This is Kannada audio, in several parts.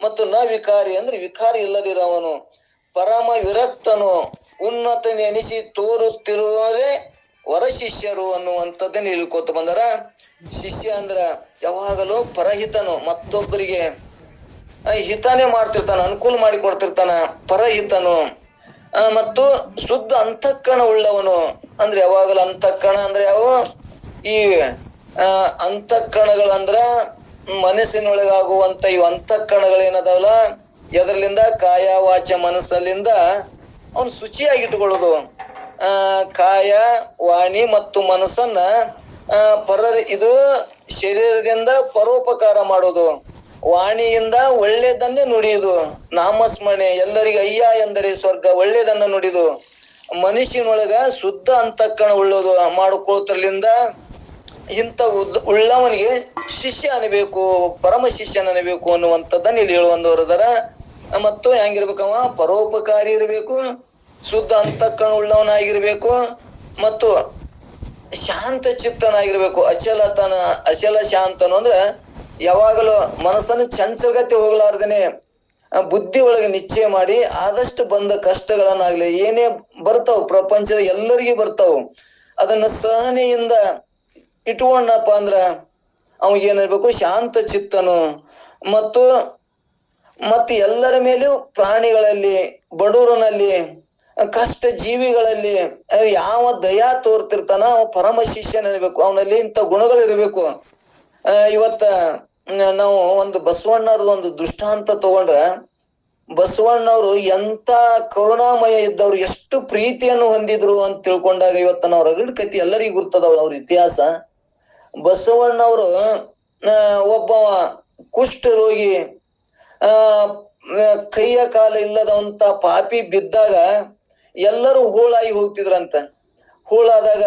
ಮತ್ತು ನ ವಿಕಾರಿ ಅಂದ್ರೆ ವಿಕಾರಿ ಇಲ್ಲದಿರವನು. ಪರಮ ವಿರಕ್ತನು ಉನ್ನತನೆನಿಸಿ ತೋರುತ್ತಿರುವವರೇ ವರ ಶಿಷ್ಯರು ಅನ್ನುವಂಥದ್ದನ್ನ ಹೇಳ್ಕೊತ ಬಂದರ. ಶಿಷ್ಯ ಅಂದ್ರ ಯಾವಾಗಲೂ ಪರಹಿತನು, ಮತ್ತೊಬ್ಬರಿಗೆ ಹಿತನೇ ಮಾಡ್ತಿರ್ತಾನ, ಅನುಕೂಲ ಮಾಡಿ ಕೊಡ್ತಿರ್ತಾನ, ಪರಹಿತನು. ಮತ್ತು ಶುದ್ಧ ಅಂತಃಕರಣ ಉಳ್ಳವನು ಅಂದ್ರೆ ಯಾವಾಗಲೂ ಅಂತಃಕರಣ ಅಂದ್ರೆ ಯಾವ? ಈ ಅಂತಃಕರಣಗಳಂದ್ರ ಮನಸ್ಸಿನೊಳಗಾಗುವಂತ ಈ ಅಂತಃಕರಣಗಳು ಏನದಾವಲ್ಲ ಎದರ್ಲಿಂದ ಕಾಯ ವಾಚ ಮನಸ್ಸಲ್ಲಿಂದ ಅವನು ಶುಚಿಯಾಗಿಟ್ಕೊಳ್ಳೋದು ಆ, ಕಾಯ, ವಾಣಿ ಮತ್ತು ಮನಸ್ಸನ್ನ, ಆ ಇದು ಶರೀರದಿಂದ ಪರೋಪಕಾರ ಮಾಡೋದು. ವಾಣಿಯಿಂದ ಒಳ್ಳೆಯದನ್ನೇ ನುಡಿಯುದು. ನಾಮಸ್ಮರಣೆ, ಎಲ್ಲರಿಗೆ ಅಯ್ಯ ಎಂದರೆ ಸ್ವರ್ಗ ಒಳ್ಳೆಯದನ್ನ ನುಡಿದು. ಮನುಷ್ಯನೊಳಗ ಶುದ್ಧ ಅಂತಃಕರಣ ಉಳ್ಳೋದು. ಮಾಡಿಕೊಳ್ತರ್ಲಿಂದ ಇಂಥ ಉಳ್ಳವನಿಗೆ ಶಿಷ್ಯ ಅನ್ಬೇಕು ಪರಮ ಶಿಷ್ಯನ ಅನ್ಬೇಕು ಅನ್ನುವಂಥದ್ದನ್ನ ಇಲ್ಲಿ ಹೇಳುವಂದವರದರ ಮತ್ತು ಹೆಂಗಿರ್ಬೇಕವ ಪರೋಪಕಾರಿ ಇರಬೇಕು, ಶುದ್ಧ ಅಂತಕ್ಕಣ ಉಳ್ಳವನಾಗಿರ್ಬೇಕು, ಮತ್ತು ಶಾಂತ ಚಿತ್ತನಾಗಿರ್ಬೇಕು. ಅಚಲತನ, ಅಚಲ ಶಾಂತನು ಅಂದ್ರ ಯಾವಾಗಲೂ ಮನಸ್ಸನ್ನು ಚಂಚಲಗತಿ ಹೋಗ್ಲಾರ್ದೇನೆ ಬುದ್ಧಿ ಒಳಗೆ ನಿಶ್ಚಯ ಮಾಡಿ ಆದಷ್ಟು ಬಂದ ಕಷ್ಟಗಳನ್ನಾಗ್ಲಿ ಏನೇ ಬರ್ತಾವ್, ಪ್ರಪಂಚದ ಎಲ್ಲರಿಗೂ ಬರ್ತಾವ್, ಅದನ್ನ ಸಹನೆಯಿಂದ ಇಟ್ಕೊಂಡಪ್ಪ ಅಂದ್ರ ಏನಿರ್ಬೇಕು ಶಾಂತ ಚಿತ್ತನು. ಮತ್ತು ಮತ್ತು ಎಲ್ಲರ ಮೇಲೂ ಪ್ರಾಣಿಗಳಲ್ಲಿ ಬಡವರನಲ್ಲಿ ಕಷ್ಟ ಜೀವಿಗಳಲ್ಲಿ ಯಾವ ದಯಾ ತೋರ್ತಿರ್ತಾನ ಅವ ಪರಮ ಶಿಷ್ಯನಿರ್ಬೇಕು ಅವನಲ್ಲಿ ಇಂಥ ಗುಣಗಳಿರ್ಬೇಕು ಇವತ್ತ ನಾವು ಒಂದು ಬಸವಣ್ಣವ್ರದ್ದು ಒಂದು ದೃಷ್ಟಾಂತ ತಗೊಂಡ್ರೆ, ಬಸವಣ್ಣವರು ಎಂತ ಕರುಣಾಮಯ ಇದ್ದವ್ರು, ಎಷ್ಟು ಪ್ರೀತಿಯನ್ನು ಹೊಂದಿದ್ರು ಅಂತ ತಿಳ್ಕೊಂಡಾಗ ಇವತ್ತ ನಾವು ರಗಡ್ ಕತಿ ಎಲ್ಲರಿಗೂ ಗುರ್ತದವ ಅವ್ರ ಇತಿಹಾಸ. ಬಸವಣ್ಣವರು ಒಬ್ಬ ಕುಷ್ಠ ರೋಗಿ ಕೈಯ ಕಾಲ ಇಲ್ಲದಂತ ಪಾಪಿ ಬಿದ್ದಾಗ ಎಲ್ಲರೂ ಹೂಳಾಗಿ ಹೋಗ್ತಿದ್ರಂತ. ಹೂಳಾದಾಗ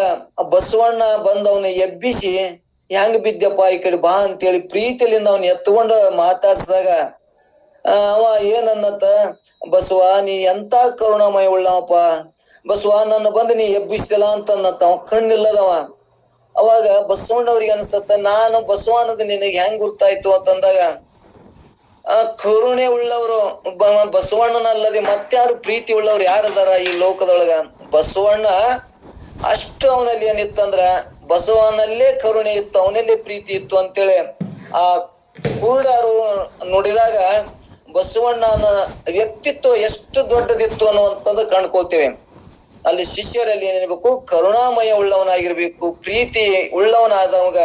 ಬಸವಣ್ಣ ಬಂದ ಅವನ ಎಬ್ಬಿಸಿ, ಹೆಂಗ್ ಬಿದ್ದಪ್ಪ ಈ ಕಡೆ ಬಾ ಅಂತೇಳಿ ಪ್ರೀತಿಲಿಂದ ಅವನ್ ಎತ್ಕೊಂಡು ಮಾತಾಡ್ಸಿದಾಗ ಅವ ಏನನ್ನತ್ತ? ಬಸವ, ನೀ ಎಂತ ಕರುಣಾಮಯ ಉಳ್ಳವಪ್ಪ? ಬಸವ, ನನ್ನ ಬಂದು ನೀ ಎಬ್ಬಿಸ್ತಿಲ್ಲ ಅಂತ ಅನ್ನತ್ತ ಅವ ಕಣ್ಣಿಲ್ಲದವ. ಅವಾಗ ಬಸವಣ್ಣವ್ರಿಗೆ ಅನಿಸ್ತತ್ತ, ನಾನು ಬಸವ ಅನ್ನೋದು ನಿನಗೆ ಹೆಂಗ್ ಗುರ್ತಾಯ್ತು ಅಂತಂದಾಗ, ಆ ಕರುಣೆ ಉಳ್ಳವರು, ಬ- ಬಸವಣ್ಣನಲ್ಲದೆ ಮತ್ಯಾರು ಪ್ರೀತಿ ಉಳ್ಳವ್ರು ಯಾರದಾರ ಈ ಲೋಕದೊಳಗ? ಬಸವಣ್ಣ ಅಷ್ಟು ಅವನಲ್ಲಿ ಏನಿತ್ತಂದ್ರ ಬಸವನಲ್ಲೇ ಕರುಣೆ ಇತ್ತು, ಅವನಲ್ಲೇ ಪ್ರೀತಿ ಇತ್ತು ಅಂತೇಳಿ ಆ ಕುರುಡರು ನುಡಿದಾಗ, ಬಸವಣ್ಣನ ವ್ಯಕ್ತಿತ್ವ ಎಷ್ಟು ದೊಡ್ಡದಿತ್ತು ಅನ್ನುವಂಥದ್ದು ಕಂಡ್ಕೊಳ್ತೇವೆ. ಅಲ್ಲಿ ಶಿಷ್ಯರಲ್ಲಿ ಏನಿರ್ಬೇಕು ಕರುಣಾಮಯ ಉಳ್ಳವನಾಗಿರ್ಬೇಕು, ಪ್ರೀತಿ ಉಳ್ಳವನಾದವಾಗ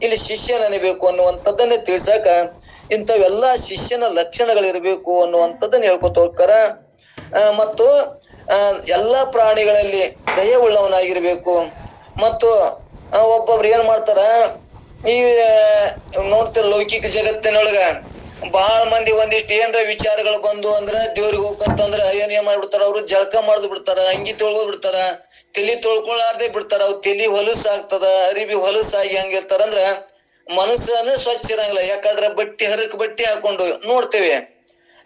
ಇಲ್ಲಿ ಶಿಷ್ಯನನಿಬೇಕು ಅನ್ನುವಂಥದ್ದನ್ನೇ ತಿಳಿಸಾಕ ಇಂಥವೆಲ್ಲ ಶಿಷ್ಯನ ಲಕ್ಷಣಗಳಿರ್ಬೇಕು ಅನ್ನುವಂಥದ್ದನ್ನ ಹೇಳ್ಕೊತ ಹೋಗ್ತಾರ. ಮತ್ತು ಎಲ್ಲಾ ಪ್ರಾಣಿಗಳಲ್ಲಿ ದಯ ಉಳ್ಳವನಾಗಿರ್ಬೇಕು. ಮತ್ತು ಒಬ್ಬೊಬ್ರು ಏನ್ ಮಾಡ್ತಾರ? ಈ ನೋಡ್ತಿರ ಲೌಕಿಕ ಜಗತ್ತಿನೊಳಗ ಬಹಳ ಮಂದಿ ಒಂದಿಷ್ಟು ಏನ್ರ ವಿಚಾರಗಳು ಬಂದು ಅಂದ್ರ ದೇವ್ರಿಗೆ ಹೋಗ್ಕಂತಂದ್ರ ಏನ್ ಏನ್ ಮಾಡ್ಬಿಡ್ತಾರ ಅವ್ರು? ಜಳಕ ಮಾಡ್ದು ಬಿಡ್ತಾರ, ಅಂಗಿ ತೊಳ್ದು ಬಿಡ್ತಾರ, ತಲಿ ತೊಳ್ಕೊಳ್ಳಾರ್ದೆ ಬಿಡ್ತಾರ, ಅವ್ ತಲಿ ಹೊಲಸಾಗ್ತದ ಅರಿಬಿ ಹೊಲಸಾಗಿ ಹಂಗಿರ್ತಾರ ಅಂದ್ರ ಮನಸ್ಸನ್ನ ಸ್ವಚ್ಛ ಇರಂಗಿಲ್ಲ. ಯಾಕಂದ್ರ ಬಟ್ಟಿ ಹರಕ್ ಬಟ್ಟಿ ಹಾಕೊಂಡು ನೋಡ್ತೇವೆ.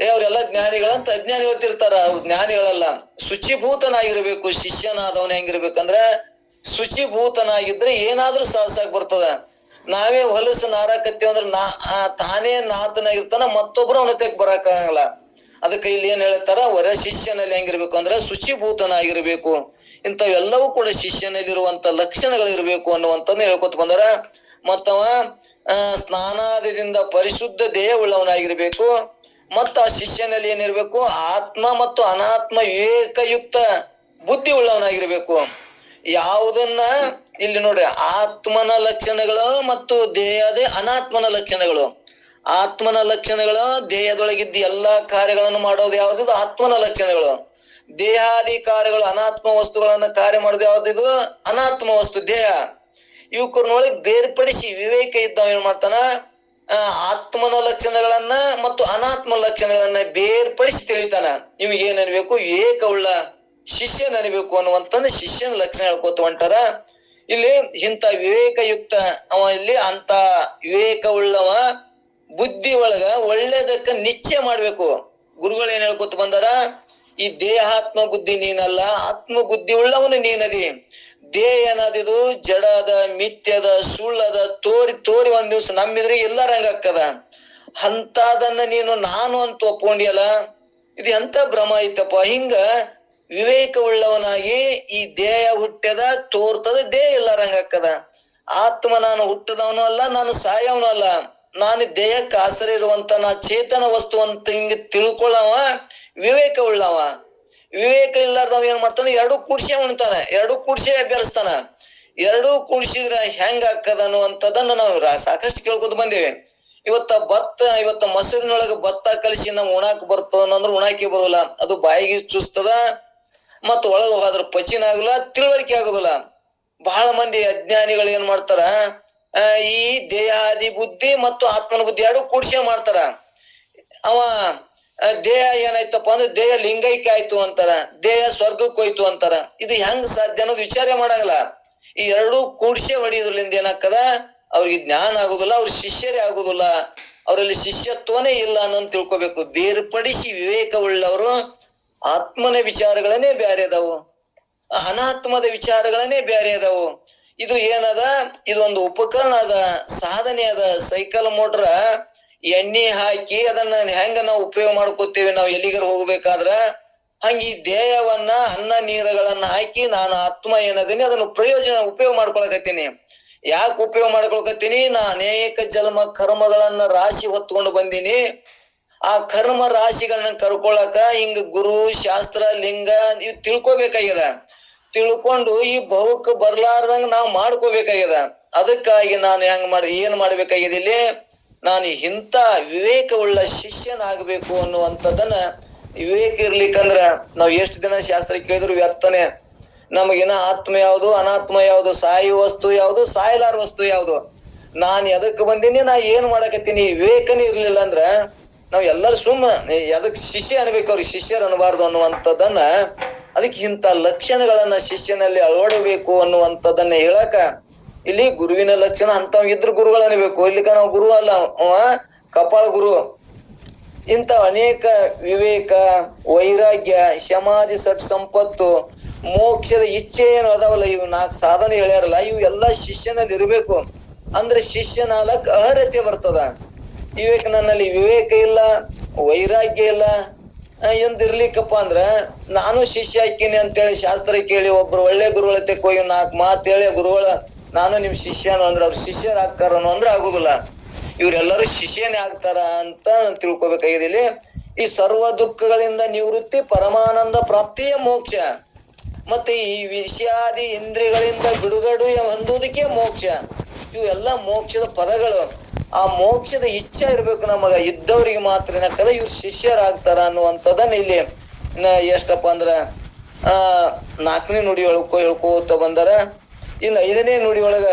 ಏ, ಅವ್ರೆಲ್ಲ ಜ್ಞಾನಿಗಳಂತ ಅಜ್ಞಾನಿ ಗೊತ್ತಿರ್ತಾರ. ಅವ್ರು ಜ್ಞಾನಿಗಳಲ್ಲ. ಶುಚಿಭೂತನಾಗಿರ್ಬೇಕು ಶಿಷ್ಯನಾದವನ ಹೆಂಗಿರ್ಬೇಕಂದ್ರ ಶುಚಿಭೂತನಾಗಿದ್ರೆ ಏನಾದ್ರೂ ಸಾಹಸ ಬರ್ತದ. ನಾವೇ ಹೊಲಸು ನಾರಾಕತ್ತೀವಿ ಅಂದ್ರ ನಾ ತಾನೇ ನಾತನಾಗಿರ್ತಾನ, ಮತ್ತೊಬ್ರು ಅವನ ತೆಗೆ ಬರಾಕ ಆಗಲ್ಲ ಅದಕ್ಕೆ ಇಲ್ಲಿ ಏನ್ ಹೇಳ್ತಾರ, ವರ ಶಿಷ್ಯನಲ್ಲಿ ಹೆಂಗಿರ್ಬೇಕು ಅಂದ್ರ ಶುಚಿಭೂತನಾಗಿರ್ಬೇಕು. ಇಂಥವೆಲ್ಲವೂ ಕೂಡ ಶಿಷ್ಯನಲ್ಲಿರುವಂತ ಲಕ್ಷಣಗಳಿರ್ಬೇಕು ಅನ್ನುವಂಥದ್ದು ಹೇಳ್ಕೊತ ಬಂದಾರ. ಮತ್ತವ ಸ್ನಾನಾದಿಂದ ಸ್ನಾನಾದಿದಿಂದ ಪರಿಶುದ್ಧ ದೇಹ ಉಳ್ಳವನಾಗಿರ್ಬೇಕು ಮತ್ತು ಆ ಶಿಷ್ಯನಲ್ಲಿ ಏನಿರ್ಬೇಕು, ಆತ್ಮ ಮತ್ತು ಅನಾತ್ಮ ಏಕಯುಕ್ತ ಬುದ್ಧಿ ಉಳ್ಳವನಾಗಿರ್ಬೇಕು ಯಾವುದನ್ನ ಇಲ್ಲಿ ನೋಡ್ರಿ, ಆತ್ಮನ ಲಕ್ಷಣಗಳು ಮತ್ತು ದೇಹದ ಅನಾತ್ಮನ ಲಕ್ಷಣಗಳು. ಆತ್ಮನ ಲಕ್ಷಣಗಳು ದೇಹದೊಳಗಿದ್ದ ಎಲ್ಲಾ ಕಾರ್ಯಗಳನ್ನು ಮಾಡೋದು ಯಾವ್ದು ಆತ್ಮನ ಲಕ್ಷಣಗಳು. ದೇಹಾದಿ ಕಾರ್ಯಗಳು ಅನಾತ್ಮ ವಸ್ತುಗಳನ್ನ ಕಾರ್ಯ ಮಾಡೋದು ಯಾವ್ದು ಅನಾತ್ಮ ವಸ್ತು, ದೇಹ. ಇವಕ್ರನೊಳಗೆ ಬೇರ್ಪಡಿಸಿ ವಿವೇಕ ಇದ್ದಾವ ಏನ್ ಮಾಡ್ತಾನ? ಆತ್ಮನ ಲಕ್ಷಣಗಳನ್ನ ಮತ್ತು ಅನಾತ್ಮ ಲಕ್ಷಣಗಳನ್ನ ಬೇರ್ಪಡಿಸಿ ತಿಳಿತಾನ. ನಿಮಗೆ ಏನ್ ಏಕ ವಿವೇಕ ಉಳ್ಳ ಶಿಷ್ಯನ ಅನ್ಬೇಕು ಶಿಷ್ಯನ ಲಕ್ಷಣ ಹೇಳ್ಕೊತ ಹೊಂಟಾರ ಇಲ್ಲಿ ಇಂಥ ವಿವೇಕಯುಕ್ತ, ಅವ ಇಲ್ಲಿ ಅಂತ ವಿವೇಕ ಉಳ್ಳವ ಬುದ್ಧಿ ಒಳಗ ಒಳ್ಳೇದಕ್ಕ ನಿಶ್ಚಯ ಮಾಡ್ಬೇಕು. ಗುರುಗಳು ಏನ್ ಹೇಳ್ಕೊತ ಬಂದಾರ? ಈ ದೇಹಾತ್ಮ ಬುದ್ಧಿ ನೀನಲ್ಲ ಆತ್ಮ ಬುದ್ಧಿ ಉಳ್ಳವನು ನೀನದಿ. ದೇಹ ಏನದಿದು? ಜಡದ, ಮಿಥ್ಯದ, ಸುಳ್ಳದ, ತೋರಿ ತೋರಿ ಒಂದ್ ದಿವ್ಸ ನಮ್ಮಿದ್ರೆ ಎಲ್ಲಾರ ಹಂಗಾಕ್ಕದ ಅಂತದನ್ನ ನೀನು ನಾನು ಅಂತ ಒಪ್ಕೊಂಡಿಯಲ್ಲ? ಇದು ಎಂತ ಭ್ರಮ ಐತಪ್ಪ. ಹಿಂಗ ವಿವೇಕವುಳ್ಳವನಾಗಿ ಈ ದೇಹ ಹುಟ್ಟದ, ತೋರ್ತದ ದೇಹ ಇಲ್ಲಾರಂಗಾಕ್ಕದ ಆತ್ಮ ನಾನು ಹುಟ್ಟದವನು ಅಲ್ಲ, ನಾನು ಸಾಯವನು ಅಲ್ಲ. ನಾನು ದೇಹಕ್ಕೆ ಆಸರೆ ಇರುವಂತ, ನಾ ಚೇತನ ವಸ್ತು ಅಂತ ಹಿಂಗ ತಿಳ್ಕೊಳ್ಳವ ವಿವೇಕ ಉಳ್ಳವ ವಿವೇಕ ಇಲ್ಲಾರ್ದವ ಏನ್ ಮಾಡ್ತಾನ? ಎರಡು ಕುಡ್ಸೆ ಉಣ್ತಾನೆ, ಎರಡು ಕುಡ್ಸೆ ಅಭ್ಯರ್ಸ್ತಾನ. ಎರಡೂ ಕುಡ್ಸಿದ್ರ ಹೆಂಗ ಹಾಕದನು ಅಂತದನ್ನ ನಾವು ಸಾಕಷ್ಟು ಕೇಳ್ಕೊತ ಬಂದೇವೆ. ಇವತ್ತ ಭತ್ತ, ಇವತ್ತ ಮೊಸರಿನೊಳಗ ಭತ್ತ ಕಲಿಸಿ ನಾವು ಉಣಾಕ್ ಬರ್ತದ ಅಂದ್ರೆ ಉಣಾಕಿ ಬರೋದಿಲ್ಲ ಅದು ಬಾಯಿಗೆ ಚುಸ್ತದ ಮತ್ತ ಒಳಗ ಹೋದ್ರ ಪಚಿನ ಆಗಲ್ಲ ತಿಳುವಳಿಕೆ ಆಗುದಿಲ್ಲ. ಬಹಳ ಮಂದಿ ಅಜ್ಞಾನಿಗಳು ಏನ್ ಮಾಡ್ತಾರ ಈ ದೇಹಾದಿ ಬುದ್ಧಿ ಮತ್ತು ಆತ್ಮನ ಬುದ್ಧಿ ಎರಡು ಕೂಡ್ಸೆ ಮಾಡ್ತಾರ. ಅವ ದೇಹ ಏನಾಯ್ತಪ್ಪ ಅಂದ್ರೆ ದೇಹ ಲಿಂಗೈಕ್ಯ ಆಯ್ತು ಅಂತಾರ, ದೇಹ ಸ್ವರ್ಗಕ್ಕೆ ಹೋಯ್ತು ಅಂತಾರ. ಇದು ಹೆಂಗ್ ಸಾಧ್ಯ ಅನ್ನೋದು ವಿಚಾರ ಮಾಡಾಗಲ್ಲ. ಈ ಎರಡೂ ಕೂಡ್ಸೆ ಹೊಡಿಯೋದ್ರಿಂದ ಏನಾಗ್ತದ? ಅವ್ರಿಗೆ ಜ್ಞಾನ ಆಗುದಿಲ್ಲ, ಅವ್ರ ಶಿಷ್ಯರೇ ಆಗುದಿಲ್ಲ. ಅವರಲ್ಲಿ ಶಿಷ್ಯತ್ವನೇ ಇಲ್ಲ ಅನ್ನೋದು ತಿಳ್ಕೊಬೇಕು. ಬೇರ್ಪಡಿಸಿ ವಿವೇಕವುಳ್ಳವರು ಆತ್ಮನ ವಿಚಾರಗಳನ್ನೇ ಬ್ಯಾರೆ ಅದಾವು. ಅನಾತ್ಮದ ವಿಚಾರಗಳನ್ನೇ ಬ್ಯಾರೆ ಅದಾವು. ಇದು ಏನದ? ಇದೊಂದು ಉಪಕರಣ ಅದ, ಸಾಧನೆ ಅದ. ಸೈಕಲ್, ಮೋಟ್ರ, ಎಣ್ಣೆ ಹಾಕಿ ಅದನ್ನ ಹೆಂಗ ನಾವು ಉಪಯೋಗ ಮಾಡ್ಕೋತೇವೆ? ನಾವು ಎಲ್ಲಿಗಾರ ಹೋಗ್ಬೇಕಾದ್ರ ಹಂಗ ಈ ದೇಹವನ್ನ ಅನ್ನ, ನೀರಗಳನ್ನ ಹಾಕಿ ನಾನು ಆತ್ಮ ಏನದೀನಿ, ಅದನ್ನು ಪ್ರಯೋಜನ ಉಪಯೋಗ ಮಾಡ್ಕೊಳಕತ್ತೀನಿ. ಯಾಕೆ ಉಪಯೋಗ ಮಾಡ್ಕೊಳಕತ್ತೀನಿ? ನಾ ಅನೇಕ ಜನ್ಮ ಕರ್ಮಗಳನ್ನ ರಾಶಿ ಹೊತ್ಕೊಂಡು ಬಂದೀನಿ. ಆ ಕರ್ಮ ರಾಶಿಗಳನ್ನ ಕರ್ಕೊಳಕ ಹಿಂಗ ಗುರು, ಶಾಸ್ತ್ರ, ಲಿಂಗ ಇವ್ ತಿಳ್ಕೊಬೇಕಾಗ್ಯದ. ತಿಳ್ಕೊಂಡು ಈ ಭವಕ್ ಬರ್ಲಾರ್ದಂಗ ನಾವ್ ಮಾಡ್ಕೋಬೇಕಾಗ್ಯದ. ಅದಕ್ಕಾಗಿ ನಾನು ಹೆಂಗ್ ಮಾಡಿ, ಏನ್ ಮಾಡ್ಬೇಕಾಗಿದೆ ಇಲ್ಲಿ? ನಾನು ಇಂಥ ವಿವೇಕವುಳ್ಳ ಶಿಷ್ಯನಾಗಬೇಕು ಅನ್ನುವಂಥದ್ದನ್ನ ವಿವೇಕ ಇರ್ಲಿಕ್ಕಂದ್ರ ನಾವ್ ಎಷ್ಟು ದಿನ ಶಾಸ್ತ್ರ ಕೇಳಿದ್ರು ವ್ಯರ್ಥನೆ. ನಮಗಿನ ಆತ್ಮ ಯಾವುದು? ಅನಾತ್ಮ ಯಾವುದು? ಸಾಯಿ ವಸ್ತು ಯಾವುದು? ಸಾಯಲಾರ ವಸ್ತು ಯಾವುದು? ನಾನು ಎದಕ್ಕೆ ಬಂದೀನಿ? ನಾ ಏನ್ ಮಾಡಕತ್ತೀನಿ? ವಿವೇಕನೇ ಇರ್ಲಿಲ್ಲ ಅಂದ್ರ ನಾವ್ ಎಲ್ಲರೂ ಸುಮ್ಮ ಅದಕ್ಕೆ ಶಿಷ್ಯ ಅನ್ಬೇಕು ಅವ್ರಿಗೆ, ಶಿಷ್ಯರು ಅನ್ಬಾರ್ದು ಅನ್ನುವಂಥದ್ದನ್ನ, ಅದಕ್ಕೆ ಇಂಥ ಲಕ್ಷಣಗಳನ್ನ ಶಿಷ್ಯನಲ್ಲಿ ಅಳವಡಬೇಕು ಅನ್ನುವಂಥದ್ದನ್ನ ಹೇಳಕ ಇಲ್ಲಿ ಗುರುವಿನ ಲಕ್ಷಣ ಅಂತ ಇದ್ರ ಗುರುಗಳು ಅನ್ಬೇಕು. ಇಲ್ಲಿಕ ನಾವು ಗುರು ಅಲ್ಲ ಕಪಾಳ ಗುರು. ಇಂಥ ಅನೇಕ ವಿವೇಕ, ವೈರಾಗ್ಯ ಶಮಾಧಿ ಸಟ್ ಸಂಪತ್ತು, ಮೋಕ್ಷದ ಇಚ್ಛೆ ಏನು ಅದಾವಲ್ಲ, ಇವು ನಾಲ್ಕು ಸಾಧನೆ ಹೇಳ್ಯಾರಲ್ಲ, ಇವು ಎಲ್ಲಾ ಶಿಷ್ಯನಲ್ಲಿ ಇರಬೇಕು. ಅಂದ್ರೆ ಶಿಷ್ಯನಾಲಕ್ ಅರ್ಹತೆ ಬರ್ತದ. ವಿವೇಕ ನನ್ನಲ್ಲಿ ವಿವೇಕ ಇಲ್ಲ, ವೈರಾಗ್ಯ ಇಲ್ಲ ಎಂದಿರ್ಲಿಕ್ಕಪ್ಪ ಅಂದ್ರ ನಾನು ಶಿಷ್ಯ ಹಾಕಿನಿ ಅಂತೇಳಿ ಶಾಸ್ತ್ರ ಕೇಳಿ ಒಬ್ರು ಒಳ್ಳೆ ಗುರುಗಳ ತೆಕ್ ಹೋಗಿ ನಾಲ್ಕು ಮಾತು ಹೇಳಿ ಗುರುಗಳ, ನಾನು ನಿಮ್ ಶಿಷ್ಯನು ಅಂದ್ರೆ ಅವ್ರ ಶಿಷ್ಯರಾಗ್ತಾರನು ಅಂದ್ರೆ ಆಗುದಿಲ್ಲ. ಇವ್ರೆಲ್ಲರೂ ಶಿಷ್ಯನೇ ಆಗ್ತಾರ ಅಂತ ತಿಳ್ಕೊಬೇಕಾಗಿದೆ ಇಲ್ಲಿ. ಈ ಸರ್ವ ದುಃಖಗಳಿಂದ ನಿವೃತ್ತಿ ಪರಮಾನಂದ ಪ್ರಾಪ್ತಿಯೇ ಮೋಕ್ಷ. ಮತ್ತೆ ಈ ವಿಷಯಾದಿ ಇಂದ್ರಿಯಗಳಿಂದ ಬಿಡುಗಡೆ ಹೊಂದುವುದಕ್ಕೆ ಮೋಕ್ಷ. ಇವು ಎಲ್ಲ ಮೋಕ್ಷದ ಪದಗಳು. ಆ ಮೋಕ್ಷದ ಇಚ್ಛೆ ಇರ್ಬೇಕು ನಮಗ ಇದ್ದವರಿಗೆ ಮಾತ್ರ. ಏನಕ್ಕದ ಇವ್ರು ಶಿಷ್ಯರಾಗ್ತಾರ ಅನ್ನುವಂಥದ್ದನ್ನ ಇಲ್ಲಿ ಎಷ್ಟಪ್ಪ ಅಂದ್ರ, ಆ, ನಾಲ್ಕನೇ ನುಡಿ ಒಳಗ ಹೇಳ್ಕೋತ ಬಂದಾರ. ಇನ್ನು ಐದನೇ ನುಡಿ ಒಳಗ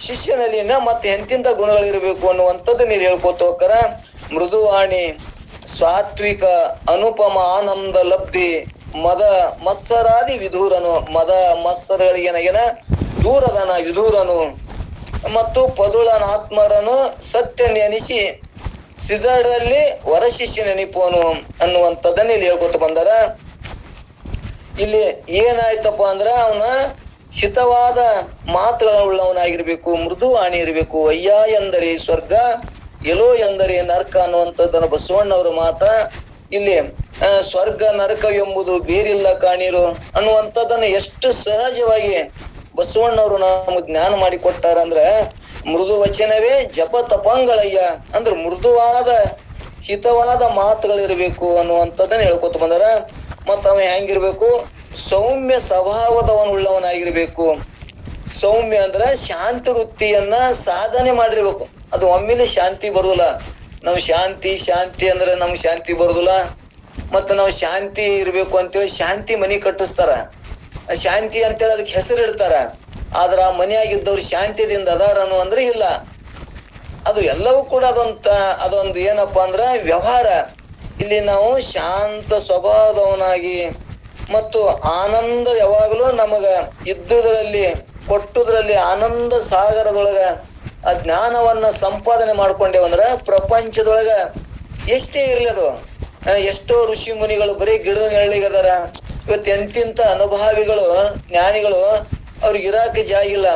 ಶಿಷ್ಯನಲ್ಲಿ ಇನ್ನ ಮತ್ತೆ ಎಂತಿಂತ ಗುಣಗಳಿರ್ಬೇಕು ಅನ್ನುವಂಥದ್ದನ್ನ ಇಲ್ಲಿ ಹೇಳ್ಕೋತ ಹೋಗ್ತಾರ. ಮೃದುವಾಣಿ, ಸಾತ್ವಿಕ, ಅನುಪಮ, ಆನಂದ, ಲಬ್ಧಿ, ಮದ, ಮತ್ಸರಾದಿ ವಿಧೂರನು. ಮದ ಮತ್ಸರಗಳಿಗೆ ದೂರದನ ವಿಧೂರನು. ಮತ್ತು ಪದುಳನ ಪದುಳನಾತ್ಮರನು ಸತ್ಯ ನೆನೆಸಿ ಸಿದಡಲ್ಲಿ ವರಶಿಷ್ಯ ನೆನಪೋನು ಅನ್ನುವಂಥದ್ದನ್ನ ಇಲ್ಲಿ ಹೇಳ್ಕೊತ ಬಂದಾರ. ಇಲ್ಲಿ ಏನಾಯ್ತಪ್ಪ ಅಂದ್ರ ಅವನ ಹಿತವಾದ ಮಾತುಗಳುಳ್ಳವನಾಗಿರ್ಬೇಕು ಮೃದು ಆಣಿ ಇರಬೇಕು. ಅಯ್ಯ ಎಂದರೆ ಸ್ವರ್ಗ ಎಲೋ ಎಂದರೆ ನರಕ ಅನ್ನುವಂಥದ್ದನ್ನ ಬಸವಣ್ಣವ್ರ ಮಾತ ಇಲ್ಲಿ ಸ್ವರ್ಗ ನರಕವೆಂಬುದು ಬೇರಿಲ್ಲ ಕಾಣಿರು ಅನ್ನುವಂಥದ್ದನ್ನ ಎಷ್ಟು ಸಹಜವಾಗಿ ಬಸವಣ್ಣವರು ನಮ್ಗೆ ಜ್ಞಾನ ಮಾಡಿ ಅಂದ್ರ ಮೃದು ವಚನವೇ ಜಪ ತಪಂಗಳಯ್ಯ. ಅಂದ್ರ ಮೃದುವಾದ, ಹಿತವಾದ ಮಾತುಗಳಿರ್ಬೇಕು ಅನ್ನುವಂಥದ್ದನ್ನ ಹೇಳ್ಕೊತ ಬಂದಾರ. ಮತ್ತ ಅವ ಹೆಂಗಿರ್ಬೇಕು? ಸೌಮ್ಯ ಸ್ವಭಾವದವನುಳ್ಳವನಾಗಿರ್ಬೇಕು. ಸೌಮ್ಯ ಅಂದ್ರ ಶಾಂತಿ ವೃತ್ತಿಯನ್ನ ಸಾಧನೆ ಮಾಡಿರ್ಬೇಕು. ಅದು ಒಮ್ಮೆಲೆ ಶಾಂತಿ ಬರುದಿಲ್ಲ. ನಾವು ಶಾಂತಿ ಶಾಂತಿ ಅಂದ್ರೆ ನಮ್ಗೆ ಶಾಂತಿ ಬರುದಿಲ್ಲ. ಮತ್ತ ನಾವು ಶಾಂತಿ ಇರ್ಬೇಕು ಅಂತೇಳಿ ಶಾಂತಿ ಮನಿ ಕಟ್ಟಿಸ್ತಾರ. ಶಾಂತಿ ಅಂತೇಳಿ ಅದಕ್ಕೆ ಹೆಸರು ಇಡ್ತಾರ. ಆದ್ರ ಆ ಮನೆಯಾಗಿದ್ದವ್ರು ಶಾಂತಿದಿಂದ ಅದಾರ ಅನ್ನೋ ಅಂದ್ರೆ ಇಲ್ಲ. ಅದು ಎಲ್ಲವೂ ಕೂಡ ಅದೊಂದ ಅದೊಂದು ಏನಪ್ಪಾ ಅಂದ್ರ ವ್ಯವಹಾರ. ಇಲ್ಲಿ ನಾವು ಶಾಂತ ಸ್ವಭಾವದವನಾಗಿ ಮತ್ತು ಆನಂದ ಯಾವಾಗಲೂ ನಮಗ ಇದ್ದುದರಲ್ಲಿ, ಕೊಟ್ಟುದ್ರಲ್ಲಿ, ಆನಂದ ಸಾಗರದೊಳಗ ಆ ಜ್ಞಾನವನ್ನ ಸಂಪಾದನೆ ಮಾಡ್ಕೊಂಡೇವಂದ್ರ ಪ್ರಪಂಚದೊಳಗ ಎಷ್ಟೇ ಇರ್ಲಿ ಅದು. ಎಷ್ಟೋ ಋಷಿ ಮುನಿಗಳು ಬರೀ ಗಿಡದ ನೆರಳಿಗದಾರ. ಇವತ್ತು ಎಂತಿಂತ ಅನುಭಾವಿಗಳು, ಜ್ಞಾನಿಗಳು, ಅವ್ರಿಗೆ ಇರಾಕ ಜಾಗಿಲ್ಲ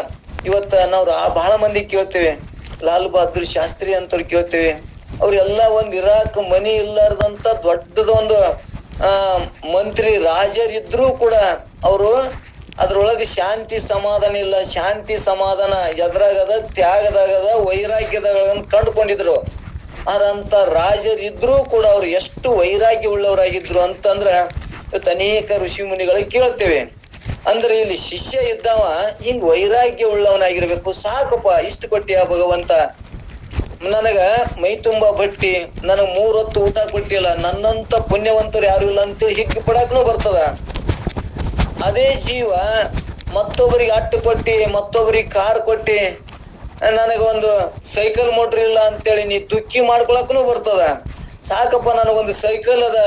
ಇವತ್ತ ನಾವು ಬಹಳ ಮಂದಿ ಕೇಳ್ತೇವೆ. ಲಾಲ್ ಬಹದ್ದೂರ್ ಶಾಸ್ತ್ರಿ ಅಂತವ್ರು ಕೇಳ್ತೇವೆ. ಅವ್ರೆಲ್ಲ ಒಂದ್ ಇರಾಕ್ ಮನಿ ಇಲ್ಲಾರ್ದಂತ ದೊಡ್ಡದೊಂದು, ಆ, ಮಂತ್ರಿ ರಾಜರಿದ್ರೂ ಕೂಡ ಅವರು ಅದ್ರೊಳಗೆ ಶಾಂತಿ ಸಮಾಧಾನ ಇಲ್ಲ. ಶಾಂತಿ ಸಮಾಧಾನ ಎದ್ರಾಗದ, ತ್ಯಾಗದಾಗದ, ವೈರಾಗ್ಯದಗಳನ್ನು ಕಂಡುಕೊಂಡಿದ್ರು. ಆರಂತ ರಾಜರಿದ್ರೂ ಕೂಡ ಅವ್ರು ಎಷ್ಟು ವೈರಾಗ್ಯ ಉಳ್ಳವರಾಗಿದ್ರು ಅಂತಂದ್ರ ಇವತ್ತು ಅನೇಕ ಋಷಿ ಮುನಿಗಳು ಕೇಳ್ತೇವೆ ಅಂದ್ರೆ ಇಲ್ಲಿ ಶಿಷ್ಯ ಇದ್ದವ, ಹಿಂಗ್ ವೈರಾಗ್ಯ ಉಳ್ಳವನಾಗಿರ್ಬೇಕು ಸಾಕಪ್ಪ, ಇಷ್ಟು ಕೊಟ್ಟಿಯ ಭಗವಂತ? ನನಗ ಮೈ ತುಂಬಾ ಬಟ್ಟಿ, ನನಗ್ ಮೂರೊತ್ತು ಊಟ ಕೊಟ್ಟಿಲ್ಲ, ನನ್ನಂತ ಪುಣ್ಯವಂತರು ಯಾರು ಇಲ್ಲ ಅಂತೇಳಿ ಹಿಗ್ಗಿ ಪಡಾಕ್ನು ಬರ್ತದ. ಅದೇ ಜೀವ ಮತ್ತೊಬ್ಬರಿಗೆ ಅಟ್ಟು ಕೊಟ್ಟಿ ಮತ್ತೊಬ್ಬರಿಗೆ ಕಾರ್ ಕೊಟ್ಟಿ, ನನಗೊಂದು ಸೈಕಲ್ ಮೋಟ್ರ್ ಇಲ್ಲ ಅಂತೇಳಿ ನೀ ದುಃಖಿ ಮಾಡ್ಕೊಳಕ್ನು ಬರ್ತದ. ಸಾಕಪ್ಪ, ನನಗೊಂದು ಸೈಕಲ್ ಅದ.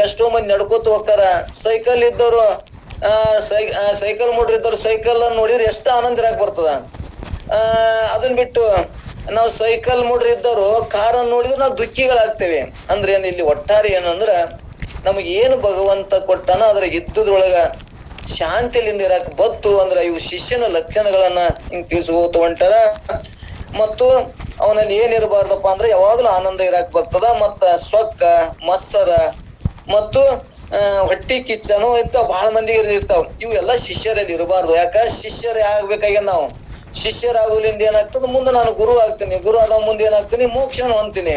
ಎಷ್ಟೋ ಮಂದಿ ನಡ್ಕೋತ ಹೋಗ್ತಾರ. ಸೈಕಲ್ ಇದ್ದವರು ಸೈಕಲ್ ಮೋಟ್ರ್ ಇದ್ದವ್ರು ಸೈಕಲ್ ನೋಡಿದ್ರೆ ಎಷ್ಟು ಆನಂದ ಇರಾಕ್ ಬರ್ತದ. ಆ, ಅದನ್ ಬಿಟ್ಟು ನಾವು ಸೈಕಲ್ ಮೋಟ್ರ್ ಇದ್ದವರು ಕಾರ್ ನೋಡಿದ್ರೆ ನಾವು ದುಃಖಿಗಳಾಗ್ತೇವೆ. ಅಂದ್ರೆ ಏನು, ಇಲ್ಲಿ ಒಟ್ಟಾರೆ ಏನಂದ್ರ ನಮಗೆ ಏನು ಭಗವಂತ ಕೊಟ್ಟನ ಅದ್ರ ಇದ್ದದ್ರೊಳಗ ಶಾಂತಿಲಿಂದ ಇರಾಕ್ ಬತ್ತು. ಅಂದ್ರ ಇವು ಶಿಷ್ಯನ ಲಕ್ಷಣಗಳನ್ನ ಹಿಂಗ್ ತಿಳಿಸ್ಕೋತ ಹೊಂಟಾರ. ಮತ್ತು ಅವನಲ್ಲಿ ಏನ್ ಇರಬಾರ್ದಪ್ಪ ಅಂದ್ರೆ ಯಾವಾಗಲೂ ಆನಂದ ಇರಾಕ್ ಬರ್ತದ, ಮತ್ತ ಸೊಕ್ಕ ಮತ್ಸರ, ಮತ್ತು ಹೊಟ್ಟಿ ಕಿಚ್ಚನು ಇರ್ತಾವ ಬಹಳ ಮಂದಿ ಇರ್ತಾವ. ಇವೆಲ್ಲ ಶಿಷ್ಯರಲ್ಲಿ ಇರಬಾರ್ದು. ಯಾಕ? ಶಿಷ್ಯರ ಆಗ್ಬೇಕಾಗ್ಯದ ನಾವು. ಶಿಷ್ಯರಾಗುಲಿಂದ ಏನಾಗ್ತದ? ಮುಂದೆ ನಾನು ಗುರು ಆಗ್ತೀನಿ. ಗುರು ಆದ ಮುಂದೆ ಏನಾಗ್ತೀನಿ? ಮೋಕ್ಷನು ಅಂತೀನಿ.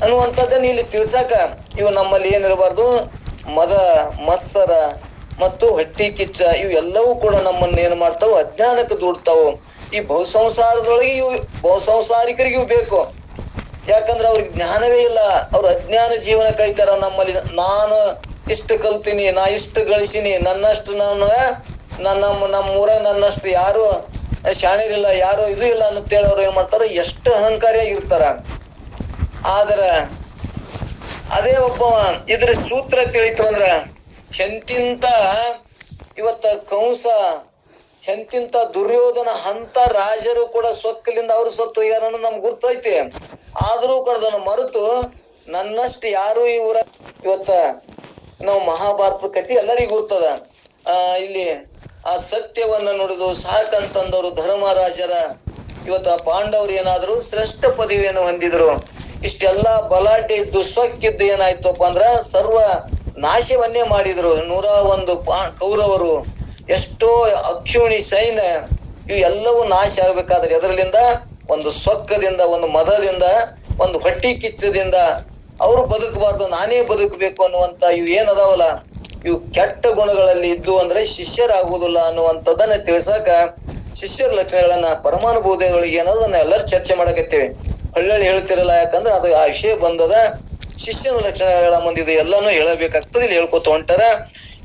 ಅನ್ನುವಂಥದ್ದನ್ನ ಇಲ್ಲಿ ತಿಳ್ಸಾಕ ಇವು ನಮ್ಮಲ್ಲಿ ಏನಿರಬಾರ್ದು ಮದ, ಮತ್ಸರ, ಮತ್ತು ಹೊಟ್ಟಿ ಕಿಚ್ಚ, ಇವು ಎಲ್ಲವೂ ಕೂಡ ನಮ್ಮನ್ನ ಏನ್ ಮಾಡ್ತಾವ? ಅಜ್ಞಾನಕ್ಕೆ ದೂಡ್ತಾವು. ಈ ಬಹು ಸಂಸಾರದೊಳಗೆ ಇವು ಬಹು ಸಂಸಾರಿಕರಿಗೆ ಇವು ಬೇಕು. ಯಾಕಂದ್ರೆ ಅವ್ರಿಗೆ ಜ್ಞಾನವೇ ಇಲ್ಲ. ಅವ್ರು ಅಜ್ಞಾನ ಜೀವನ ಕಳಿತಾರ ನಮ್ಮಲ್ಲಿ. ನಾನು ಇಷ್ಟು ಕಲ್ತೀನಿ, ನಾ ಇಷ್ಟು ಗಳಿಸಿನಿ, ನನ್ನಷ್ಟು ನಾನು, ನನ್ನ ನಮ್ಮ ಊರಾಗ ನನ್ನಷ್ಟು ಯಾರು ಶಾಣಿರಿಲ್ಲ ಯಾರು ಇದು ಇಲ್ಲ ಅಂತೇಳಿ ಅವ್ರು ಏನ್ ಮಾಡ್ತಾರ ಎಷ್ಟು ಅಹಂಕಾರಿಯಾಗಿರ್ತಾರ ಆದ್ರ ಅದೇ ಒಬ್ಬ ಇದ್ರ ಸೂತ್ರ ತಿಳಿತು ಅಂದ್ರ, ಎಂತಿಂತ ಇವತ್ತ ಕಂಸ ಎಂತಿಂತ ದುರ್ಯೋಧನ ಹಂತ ರಾಜರು ಕೂಡ ಸೊಕ್ಕಲಿಂದ ಅವರು ಸತ್ತು. ಯಾರನ್ನು ನಮ್ಗೆ ಗುರ್ತೈತಿ. ಆದ್ರೂ ಕೂಡ ಅದನ್ನು ಮರೆತು ನನ್ನಷ್ಟು ಯಾರು ಈ ಊರ ಇವತ್ತ ನಾವು ಮಹಾಭಾರತದ ಕಥೆ ಎಲ್ಲರಿಗೂ ಗುರ್ತದ. ಆ, ಇಲ್ಲಿ ಆ ಸತ್ಯವನ್ನ ನುಡಿದು ಸಾಕಂತಂದವರು ಧರ್ಮರಾಜರ ಇವತ್ತ ಪಾಂಡವರು ಏನಾದ್ರು ಶ್ರೇಷ್ಠ ಪದವಿಯನ್ನು ಹೊಂದಿದ್ರು. ಇಷ್ಟೆಲ್ಲ ಬಲಾಟೆ ಇದ್ದು ಸೊಕ್ಕಿದ್ದು ಏನಾಯ್ತಪ್ಪ ಅಂದ್ರ ಸರ್ವ ನಾಶವನ್ನೇ ಮಾಡಿದ್ರು. ನೂರ ಒಂದು ಪಾ, ಕೌರವರು ಎಷ್ಟೋ ಅಕ್ಷುಣಿ ಸೈನ್ಯ, ಇವು ಎಲ್ಲವೂ ನಾಶ ಆಗ್ಬೇಕಾದ್ರೆ ಎದರಲಿಂದ ಒಂದು ಸೊಕ್ಕದಿಂದ ಒಂದು ಮದದಿಂದ, ಒಂದು ಹೊಟ್ಟಿ ಕಿಚ್ಚದಿಂದ ಅವರು ಬದುಕಬಾರ್ದು, ನಾನೇ ಬದುಕಬೇಕು ಅನ್ನುವಂತ ಇವು ಏನದಾವಲ್ಲ? ಇವು ಕೆಟ್ಟ ಗುಣಗಳಲ್ಲಿ ಇದ್ದು ಅಂದ್ರೆ ಶಿಷ್ಯರಾಗುವುದಿಲ್ಲ ಅನ್ನುವಂಥದ್ದನ್ನ ತಿಳ್ಸಾಕ ಶಿಷ್ಯರ ಲಕ್ಷಣಗಳನ್ನ ಪರಮಾನುಭೂತಿಯೊಳಗೆ ಏನದನ್ನ ಎಲ್ಲರೂ ಚರ್ಚೆ ಮಾಡಕತ್ತೇವೆ. ಹಳ್ಳಿ ಹೇಳ್ತಿರಲ್ಲ ಯಾಕಂದ್ರೆ ಅದು ಆ ವಿಷಯ ಬಂದದ. ಶಿಷ್ಯನ ಲಕ್ಷಣಗಳ ಮುಂದೆ ಇದು, ಎಲ್ಲಾನು ಹೇಳಬೇಕಾಗ್ತದೆ, ಇಲ್ಲಿ ಹೇಳ್ಕೊತ ಹೊಂಟಾರ.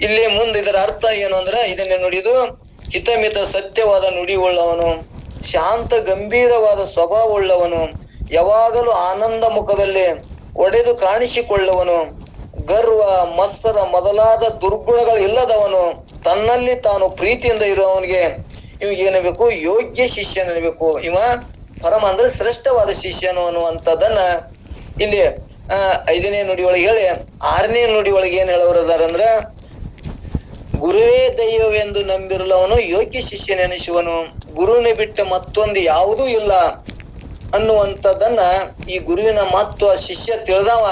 ಇಲ್ಲಿ ಮುಂದೆ ಇದರ ಅರ್ಥ ಏನು ಅಂದ್ರೆ, ಇದನ್ನ ನುಡಿದು ಹಿತಮಿತ ಸತ್ಯವಾದ ನುಡಿ ಉಳ್ಳವನು, ಶಾಂತ ಗಂಭೀರವಾದ ಸ್ವಭಾವ ಉಳ್ಳವನು, ಯಾವಾಗಲೂ ಆನಂದ ಮುಖದಲ್ಲಿ ಒಡೆದು ಕಾಣಿಸಿಕೊಳ್ಳವನು, ಗರ್ವ, ಮತ್ಸರ ಮೊದಲಾದ ದುರ್ಗುಣಗಳು ಇಲ್ಲದವನು, ತನ್ನಲ್ಲಿ ತಾನು ಪ್ರೀತಿಯಿಂದ ಇರುವವನಿಗೆ ಇವಾಗ ಏನಬೇಕು ಯೋಗ್ಯ ಶಿಷ್ಯನಬೇಕು ಇವ ಪರಮ ಅಂದ್ರೆ ಶ್ರೇಷ್ಠವಾದ ಶಿಷ್ಯನು ಅನ್ನುವಂಥದ್ದನ್ನ ಇಲ್ಲಿ ಐದನೇ ನುಡಿ ಒಳಗೆ ಹೇಳಿ, ಆರನೇ ನುಡಿ ಒಳಗೆ ಏನ್ ಹೇಳೋರದಾರ ಅಂದ್ರ ಗುರುವೇ ದೈವವೆಂದು ನಂಬಿರಲವನು ಯೋಗ್ಯ ಶಿಷ್ಯನೆನಿಸುವನು ಗುರುವಿನ ಬಿಟ್ಟ ಮತ್ತೊಂದು ಯಾವುದೂ ಇಲ್ಲ ಅನ್ನುವಂಥದ್ದನ್ನ ಈ ಗುರುವಿನ ಮಹತ್ವ ಶಿಷ್ಯ ತಿಳಿದವ.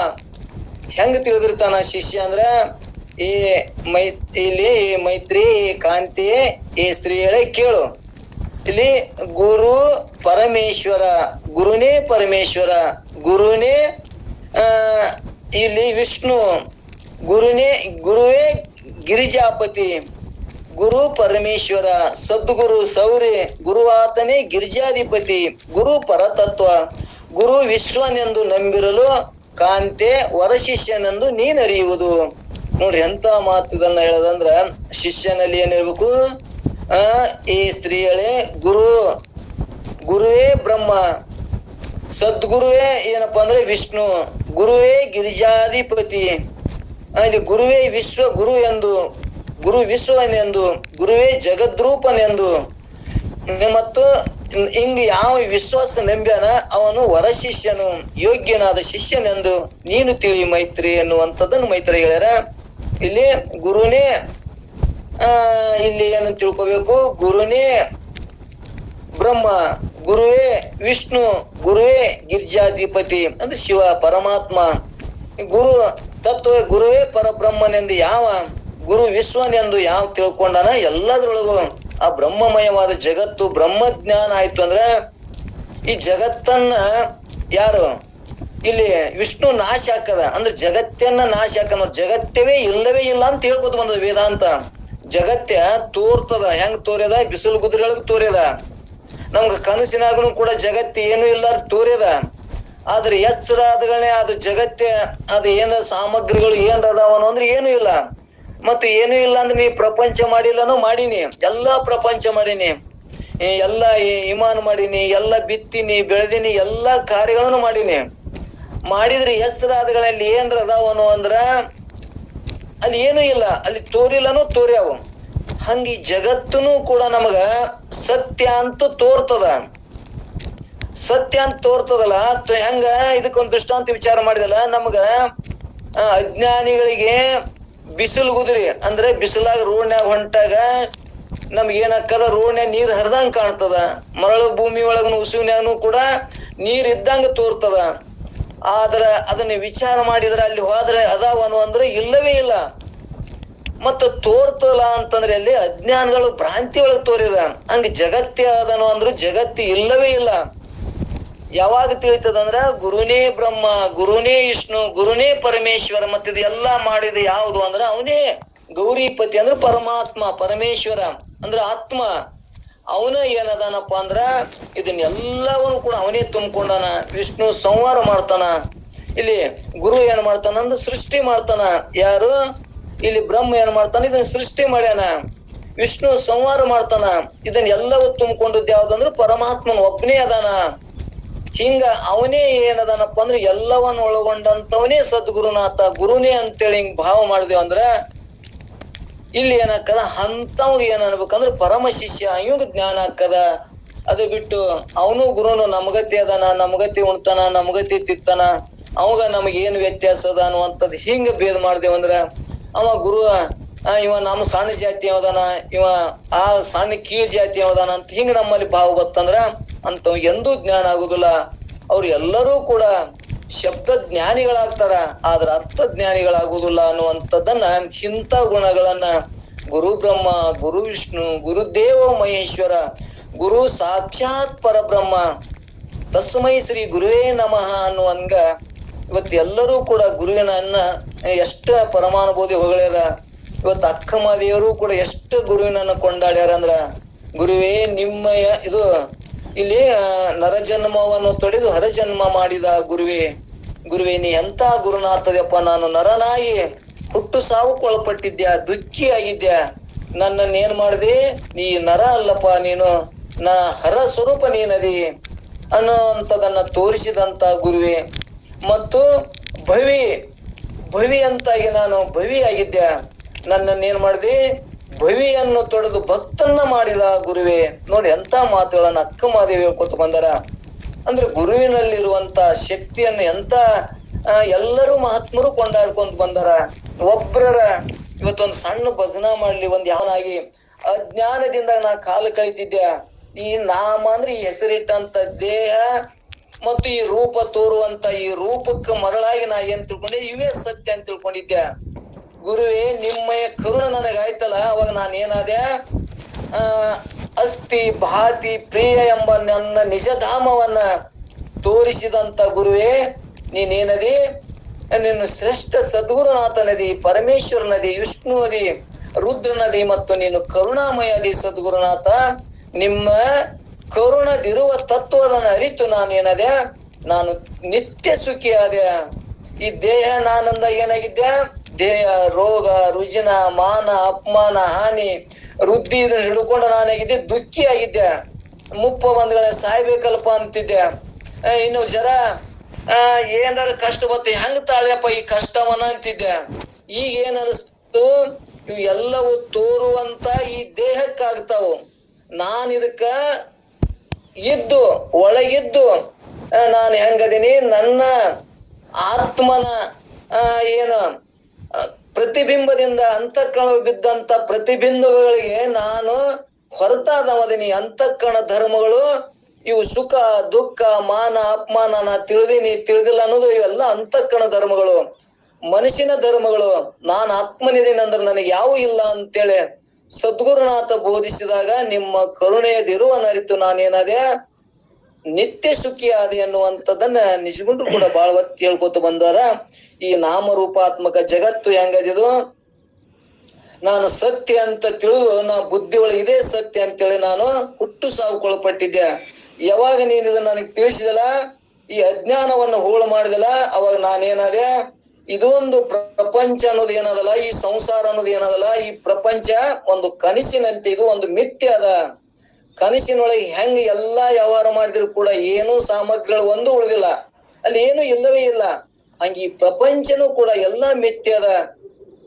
ಹೆಂಗ್ ತಿಳಿದಿರ್ತಾನ ಶಿಷ್ಯ ಅಂದ್ರ, ಈ ಮೈ ಇಲ್ಲಿ ಮೈತ್ರಿ ಈ ಕಾಂತಿ ಈ ಸ್ತ್ರೀಯಳೆ ಕೇಳು. ಇಲ್ಲಿ ಗುರು ಪರಮೇಶ್ವರ, ಗುರುನೇ ಪರಮೇಶ್ವರ, ಗುರುನೇ ಇಲ್ಲಿ ವಿಷ್ಣು, ಗುರುನೇ, ಗುರುವೇ ಗಿರಿಜಾಪತಿ. ಗುರು ಪರಮೇಶ್ವರ, ಸದ್ಗುರು ಸೌರಿ ಗುರುವಾತನೇ ಗಿರಿಜಾಧಿಪತಿ, ಗುರು ಪರತತ್ವ. ಗುರು ವಿಶ್ವನೆಂದು ನಂಬಿರಲು ಕಾಂತೆ ವರಶಿಷ್ಯನೆಂದು ನೀನರಿಯುವುದು. ನೋಡ್ರಿ ಎಂತ ಮಾತು ಇದನ್ನ ಹೇಳದಂದ್ರ, ಶಿಷ್ಯನಲ್ಲಿ ಏನಿರ್ಬೇಕು? ಆ, ಈ ಸ್ತ್ರೀಯಳೆ ಗುರು, ಗುರುವೇ ಬ್ರಹ್ಮ. ಸದ್ಗುರುವೇ ಏನಪ್ಪಾ ಅಂದ್ರೆ ವಿಷ್ಣು. ಗುರುವೇ ಗಿರಿಜಾಧಿಪತಿ. ಇಲ್ಲಿ ಗುರುವೇ ವಿಶ್ವ ಗುರು ಎಂದು, ಗುರು ವಿಶ್ವನೆಂದು, ಗುರುವೇ ಜಗದ್ರೂಪನೆಂದು. ಮತ್ತು ಹಿಂಗ್ ಯಾವ ವಿಶ್ವಾಸ ನಂಬ್ಯಾನ ಅವನು ವರ ಶಿಷ್ಯನು ಯೋಗ್ಯನಾದ ಶಿಷ್ಯನೆಂದು ನೀನು ತಿಳಿ ಮೈತ್ರಿ ಎನ್ನುವಂಥದ್ದನ್ನು ಮೈತ್ರಿ ಹೇಳ್ಯಾರ. ಇಲ್ಲಿ ಗುರುನೇ, ಆ, ಇಲ್ಲಿ ಏನು ತಿಳ್ಕೊಬೇಕು? ಗುರುನೇ ಬ್ರಹ್ಮ. ಗುರುವೇ ವಿಷ್ಣು, ಗುರುವೇ ಗಿರ್ಜಾಧಿಪತಿ, ಅಂದ್ರೆ ಶಿವ, ಪರಮಾತ್ಮ. ಗುರು ತತ್ವ ಗುರುವೇ ಪರಬ್ರಹ್ಮನೆಂದು ಯಾವ? ಗುರು ವಿಶ್ವನೆಂದು ಯಾವ ತಿಳ್ಕೊಂಡನ? ಎಲ್ಲದ್ರೊಳಗು ಆ ಬ್ರಹ್ಮಮಯವಾದ ಜಗತ್ತು ಬ್ರಹ್ಮ ಜ್ಞಾನ ಆಯ್ತು ಅಂದ್ರೆ ಈ ಜಗತ್ತನ್ನ ಯಾರು? ಇಲ್ಲಿ ವಿಷ್ಣು ನಾಶ ಹಾಕದ ಅಂದ್ರೆ ಜಗತ್ತನ್ನ ನಾಶ ಹಾಕದ ಜಗತ್ತವೇ ಇಲ್ಲವೇ ಇಲ್ಲ ಅಂತ ಹೇಳ್ಕೊತ ಬಂದದ ವೇದಾಂತ. ಜಗತ್ತ ತೋರ್ತದ. ಹೆಂಗ್ ತೋರ್ಯದ? ಬಿಸಿಲು ಕುದುರೆಗಳಿಗೆ ತೋರ್ಯದ. ನಮ್ಗ ಕನಸಿನಾಗನು ಕೂಡ ಜಗತ್ತು ಏನು ಇಲ್ಲ ತೋರ್ಯದ ಆದ್ರೆ ಎಚ್ಚರ ಅದು ಜಗತ್ತೆ, ಅದು ಏನ ಸಾಮಗ್ರಿಗಳು ಏನ್ ಅದಾವನು ಅಂದ್ರೆ ಏನು ಇಲ್ಲ. ಮತ್ತು ಏನು ಇಲ್ಲ ಅಂದ್ರೆ ನೀ ಪ್ರಪಂಚ ಮಾಡಿಲ್ಲನೋ ಮಾಡೀನಿ. ಎಲ್ಲಾ ಪ್ರಪಂಚ ಮಾಡೀನಿ. ಎಲ್ಲ ಇಮಾನ್ ಮಾಡೀನಿ, ಎಲ್ಲ ಬಿತ್ತೀನಿ, ಬೆಳೆದೀನಿ, ಎಲ್ಲಾ ಕಾರ್ಯಗಳನ್ನು ಮಾಡೀನಿ. ಮಾಡಿದ್ರೆ ಹೆಸರಾದಗಳಲ್ಲಿ ಏನ್ರ ಅದಾವನು ಅಂದ್ರ ಅಲ್ಲಿ ಏನು ಇಲ್ಲ. ಅಲ್ಲಿ ತೋರಿಲ್ಲನು ತೋರ್ಯಾವ. ಹಂಗ ಈ ಕೂಡ ನಮಗ ಸತ್ಯ ಅಂತ ತೋರ್ತದ. ಸತ್ಯ ಅಂತ ತೋರ್ತದಲ್ಲ ಹೆಂಗ ಇದಕ್ಕೊಂದು ದೃಷ್ಟಾಂತ ವಿಚಾರ ಮಾಡಿದಲ್ಲ, ನಮಗ ಅಜ್ಞಾನಿಗಳಿಗೆ ಬಿಸಿಲು ಗುದ್ರಿ, ಅಂದ್ರೆ ಬಿಸಿಲಾಗ ರೋಡ್ನ್ಯಾಗ ಹೊಂಟಾಗ ನಮ್ಗೆ ಏನಕ್ಕಲ್ಲ ರೋಡ್ನ್ಯಾಗ ನೀರ್ ಹರಿದಂಗ ಕಾಣ್ತದ. ಮರಳು ಭೂಮಿ ಒಳಗನು ಉಸುವಿನ್ಯಾಗನು ಕೂಡ ನೀರ್ ಇದ್ದಂಗ ತೋರ್ತದ. ಆದ್ರ ಅದನ್ನ ವಿಚಾರ ಮಾಡಿದ್ರೆ ಅಲ್ಲಿ ಹೋದ್ರೆ ಅದಾವನು ಅಂದ್ರೆ ಇಲ್ಲವೇ ಇಲ್ಲ. ಮತ್ತ ತೋರ್ತಲ್ಲ ಅಂತಂದ್ರೆ ಅಲ್ಲಿ ಅಜ್ಞಾನಗಳು ಭ್ರಾಂತಿ ಒಳಗೆ ತೋರಿದ. ಹಂಗ ಜಗತ್ತೇ ಅದನು ಅಂದ್ರು ಜಗತ್ತಿ ಇಲ್ಲವೇ ಇಲ್ಲ. ಯಾವಾಗ ತಿಳಿತದಂದ್ರ ಗುರುನೇ ಬ್ರಹ್ಮ, ಗುರುನೇ ವಿಷ್ಣು, ಗುರುನೇ ಪರಮೇಶ್ವರ ಮತ್ತೆ ಇದೆಲ್ಲ ಮಾಡಿದ ಯಾವುದು ಅಂದ್ರ ಅವನೇ. ಗೌರಿಪತಿ ಅಂದ್ರೆ ಪರಮಾತ್ಮ, ಪರಮೇಶ್ವರ ಅಂದ್ರ ಆತ್ಮ. ಅವನ ಏನದಾನಪ್ಪ ಅಂದ್ರ ಇದನ್ನೆಲ್ಲವನ್ನು ಕೂಡ ಅವನೇ ತುಂಬಿಕೊಂಡನ. ವಿಷ್ಣು ಸಂಹಾರ ಮಾಡ್ತಾನ. ಇಲ್ಲಿ ಗುರು ಏನ್ ಮಾಡ್ತಾನ ಅಂದ್ರೆ ಸೃಷ್ಟಿ ಮಾಡ್ತಾನ. ಯಾರು? ಇಲ್ಲಿ ಬ್ರಹ್ಮ ಏನ್ ಮಾಡ್ತಾನೆ? ಇದನ್ನ ಸೃಷ್ಟಿ ಮಾಡ್ಯಾನ. ವಿಷ್ಣು ಸಂಹಾರ ಮಾಡ್ತಾನ. ಇದನ್ನ ಎಲ್ಲವೂ ತುಂಬಿಕೊಂಡದ್ದು ಯಾವ್ದಂದ್ರ ಪರಮಾತ್ಮನ ಒಬ್ಬನೇ ಅದಾನ. ಹಿಂಗ ಅವನೇ ಏನದಾನಪ್ಪ ಅಂದ್ರೆ ಎಲ್ಲವನ್ನ ಒಳಗೊಂಡಂತವನೇ ಸದ್ಗುರುನಾಥ. ಗುರುನೇ ಅಂತೇಳಿ ಹಿಂಗ್ ಭಾವ ಮಾಡಿದೇವ್ ಅಂದ್ರ ಇಲ್ಲಿ ಏನಾಗ್ತದ? ಹಂತವಾಗ ಏನ್ ಅನ್ಬೇಕಂದ್ರ ಪರಮ ಶಿಷ್ಯ ಇವಾಗ ಜ್ಞಾನ ಆಕದ ಅದು ಬಿಟ್ಟು ಅವನು ಗುರುನು ನಮಗತಿ ಅದಾನ, ನಮಗತಿ ಉಣ್ತಾನ, ನಮಗತಿ ತಿತ್ತಾನ. ಅವಾಗ ನಮಗೇನ್ ವ್ಯತ್ಯಾಸ ಅದ ಅನ್ನುವಂಥದ್ದು ಹಿಂಗ ಭೇದ ಮಾಡ್ದೇವ್ ಅಂದ್ರ ಅವ ಗುರು ಇವ ನಮ್ಮ ಸಣ್ಣ ಜಾತಿ ಯಾವ್ದಾನ, ಇವ ಆ ಸಣ್ಣ ಕೀಳ್ ಜಾತಿ ಯಾವ್ದಾನ ಅಂತ ಹಿಂಗ ನಮ್ಮಲ್ಲಿ ಭಾವ ಬತ್ತಂದ್ರ ಅಂತ ಎಂದೂ ಜ್ಞಾನ ಆಗುದಿಲ್ಲ. ಅವ್ರು ಎಲ್ಲರೂ ಕೂಡ ಶಬ್ದ ಜ್ಞಾನಿಗಳಾಗ್ತಾರ, ಆದ್ರ ಅರ್ಥ ಜ್ಞಾನಿಗಳಾಗುದಿಲ್ಲ ಅನ್ನುವಂಥದ್ದನ್ನ ಇಂಥ ಗುಣಗಳನ್ನ ಗುರು ಬ್ರಹ್ಮ, ಗುರು ವಿಷ್ಣು ಗುರುದೇವ ಮಹೇಶ್ವರ, ಗುರು ಸಾಕ್ಷಾತ್ ಪರಬ್ರಹ್ಮ, ತಸ್ಮೈ ಶ್ರೀ ಗುರುವೇ ನಮಃ ಅನ್ನುವಂಗ ಇವತ್ತು ಎಲ್ಲರೂ ಕೂಡ ಗುರುವಿನನ್ನ ಎಷ್ಟ ಪರಮಾನುಭೂತಿ ಹೊಗಳ್ಯದ. ಇವತ್ತು ಅಕ್ಕಮದೇವರು ಕೂಡ ಎಷ್ಟು ಗುರುವಿನನ್ನ ಕೊಂಡಾಡ್ಯಾರ ಅಂದ್ರ, ಗುರುವೇ ನಿಮ್ಮಯ, ಇದು, ಇಲ್ಲಿ ನರಜನ್ಮವನ್ನು ತೊಡೆದು ಹರಜನ್ಮ ಮಾಡಿದ ಗುರುವೇ. ಗುರುವೇ, ನೀ ಎಂತ ಗುರುನಾಥದಪ್ಪ ನಾನು ನರನಾಗಿ ಹುಟ್ಟು ಸಾವು ಒಳಪಟ್ಟಿದ್ಯಾ ದುಃಖಿ ಆಗಿದ್ಯಾ. ನನ್ನನ್ನ ಏನ್ ಮಾಡಿದೆ? ನೀ ನರ ಅಲ್ಲಪ್ಪ ನೀನು. ನಾ ಹರ ಸ್ವರೂಪ ನೀನದಿ ಅನ್ನೋಂಥದನ್ನ ತೋರಿಸಿದಂತ ಗುರುವೇ. ಮತ್ತು ಭವಿ ಭವಿ ಅಂತಾಗಿ ನಾನು ಭವಿ ಆಗಿದ್ದೆ. ನನ್ನನ್ನ ಏನ್ ಮಾಡಿದೆ? ಭವಿಯನ್ನು ತೊಡೆದು ಭಕ್ತನ್ನ ಮಾಡಿದ ಗುರುವೇ. ನೋಡಿ ಎಂತ ಮಾತುಗಳನ್ನ ಅಕ್ಕ ಮಾದೇವಿ ಹೇಳ್ಕೊತ ಬಂದಾರ. ಅಂದ್ರೆ ಗುರುವಿನಲ್ಲಿರುವಂತ ಶಕ್ತಿಯನ್ನ ಎಂತ ಎಲ್ಲರೂ ಮಹಾತ್ಮರು ಕೊಂಡಾಡ್ಕೊಂತ ಬಂದಾರ. ಒಬ್ಬರ ಇವತ್ತೊಂದು ಸಣ್ಣ ಭಜನ ಮಾಡ್ಲಿ ಒಂದ್ ಯಾವನಾಗಿ ಅಜ್ಞಾನದಿಂದ ನಾ ಕಾಲು ಕಳಿತಿದ್ದೆ. ಈ ನಾಮ ಅಂದ್ರೆ ಹೆಸರಿಟ್ಟಂತ ದೇಹ ಮತ್ತು ಈ ರೂಪ ತೋರುವಂತ ಈ ರೂಪಕ್ಕೆ ಮರಳಾಗಿ ನಾ ಏನ್ ತಿಳ್ಕೊಂಡೆ? ಇವೇ ಸತ್ಯ ಅಂತ ತಿಳ್ಕೊಂಡಿದ್ದೆ. ಗುರುವೇ, ನಿಮ್ಮಯ ಕರುಣ ನನಗಾಯ್ತಲ್ಲ, ಅವಾಗ ನಾನು ಏನಾದೆ ಆ, ಅಸ್ಥಿ, ಭಾತಿ, ಪ್ರಿಯ ಎಂಬ ನನ್ನ ನಿಜಧಾಮವನ್ನ ತೋರಿಸಿದಂತ ಗುರುವೇ, ನೀನೇನದಿ? ನಿನ್ನ ಶ್ರೇಷ್ಠ ಸದ್ಗುರುನಾಥ ನದಿ, ಪರಮೇಶ್ವರ ನದಿ, ವಿಷ್ಣು ನದಿ, ರುದ್ರ ನದಿ ಮತ್ತು ನೀನು ಕರುಣಾಮಯ ಸದ್ಗುರುನಾಥ, ನಿಮ್ಮ ಕರುಣದಿರುವ ತತ್ವದನ್ನ ಅರಿತು ನಾನೇನದೆ? ನಾನು ನಿತ್ಯ ಸುಖಿಯಾದೆ ಈ ದೇಹ ನಾನಂದ ಏನಾಗಿದ್ದೆ? ದೇಹ, ರೋಗ, ರುಜಿನ, ಮಾನ, ಅಪಮಾನ, ಹಾನಿ, ವೃದ್ಧಿ ಹಿಡ್ಕೊಂಡು ನಾನಾಗಿದ್ದೆ, ದುಃಖಿ ಆಗಿದ್ದೆ. ಮುಪ್ಪ ಬಂದ್ಗಳ ಸಾಯ್ಬೇಕಲ್ಪ ಅಂತಿದ್ದೆ. ಇನ್ನು ಜರ, ಆ, ಏನಾರ ಕಷ್ಟ ಬತ್ತು ಹೆಂಗ್ ತಾಳ್ಯಪ್ಪ ಈ ಕಷ್ಟವನ್ನ ಅಂತಿದ್ದೆ? ಈಗ ಏನ್ ಅನಿಸ್ತು ಇವು ಎಲ್ಲವೂ ತೋರುವಂತ ಈ ದೇಹಕ್ಕಾಗ್ತಾವು. ನಾನ್ ಇದ್ದು, ಒಳಗಿದ್ದು ನಾನು ಹೆಂಗದೀನಿ? ನನ್ನ ಆತ್ಮನ ಏನು ಪ್ರತಿಬಿಂಬದಿಂದ ಅಂತಃಕರಣ ಬಿದ್ದಂತ ಪ್ರತಿಬಿಂಬಗಳಿಗೆ ನಾನು ಹೊರತಾದವದೀನಿ. ಅಂತಃಕರಣ ಧರ್ಮಗಳು ಇವು ಸುಖ, ದುಃಖ, ಮಾನ, ಅಪಮಾನ, ನಾ ತಿಳಿದೀನಿ, ತಿಳಿದಿಲ್ಲ ಅನ್ನೋದು ಇವೆಲ್ಲ ಅಂತಃಕರಣ ಧರ್ಮಗಳು. ಮನುಷ್ಯನ ಧರ್ಮಗಳು. ನಾನು ಆತ್ಮನಿದ್ದೀನಿ ಅಂದ್ರೆ ನನಗೆ ಯಾವ ಇಲ್ಲ ಅಂತೇಳಿ ಸದ್ಗುರುನಾಥ ಬೋಧಿಸಿದಾಗ ನಿಮ್ಮ ಕರುಣೆಯದಿರುವ ನರಿತು ನಾನೇನದೆ? ನಿತ್ಯ ಸುಖಿ ಆದೆ ಅನ್ನುವಂಥದ್ದನ್ನ ನಿಜಗುಂಡ್ರು ಕೂಡ ಬಾಳ ಹೊತ್ತು ಹೇಳ್ಕೊತ ಬಂದಾರ. ಈ ನಾಮರೂಪಾತ್ಮಕ ಜಗತ್ತು ಹೆಂಗದಿದು? ನಾನು ಸತ್ಯ ಅಂತ ತಿಳಿದು, ನಾ ಬುದ್ಧಿ ಒಳಗೆ ಇದೇ ಸತ್ಯ ಅಂತೇಳಿ ನಾನು ಹುಟ್ಟು ಸಾವು ಕೊಳಪಟ್ಟಿದ್ದೆ. ಯಾವಾಗ ನೀನಿದ ನನಗೆ ತಿಳಿಸಿದಲ್ಲ? ಈ ಅಜ್ಞಾನವನ್ನು ಹೋಳು ಮಾಡಿದಲ್ಲ? ಅವಾಗ ನಾನೇನಾದೆ? ಇದೊಂದು ಪ್ರಪಂಚ ಅನ್ನೋದು ಏನದಲ್ಲ, ಈ ಸಂಸಾರ ಅನ್ನೋದು ಏನದಲ್ಲ, ಈ ಪ್ರಪಂಚ ಒಂದು ಕನಸಿನಂತೆ, ಇದು ಒಂದು ಮಿಥ್ಯ ಅದ. ಕನಸಿನೊಳಗೆ ಹೆಂಗ್ ಎಲ್ಲಾ ವ್ಯವಹಾರ ಮಾಡಿದ್ರು ಕೂಡ ಏನೂ ಸಾಮಗ್ರಿಗಳು ಒಂದು ಉಳಿದಿಲ್ಲ. ಅಲ್ಲಿ ಏನು ಇಲ್ಲವೇ ಇಲ್ಲ. ಹಂಗ ಈ ಪ್ರಪಂಚನೂ ಕೂಡ ಎಲ್ಲಾ ಮಿಥ್ಯ ಅದ.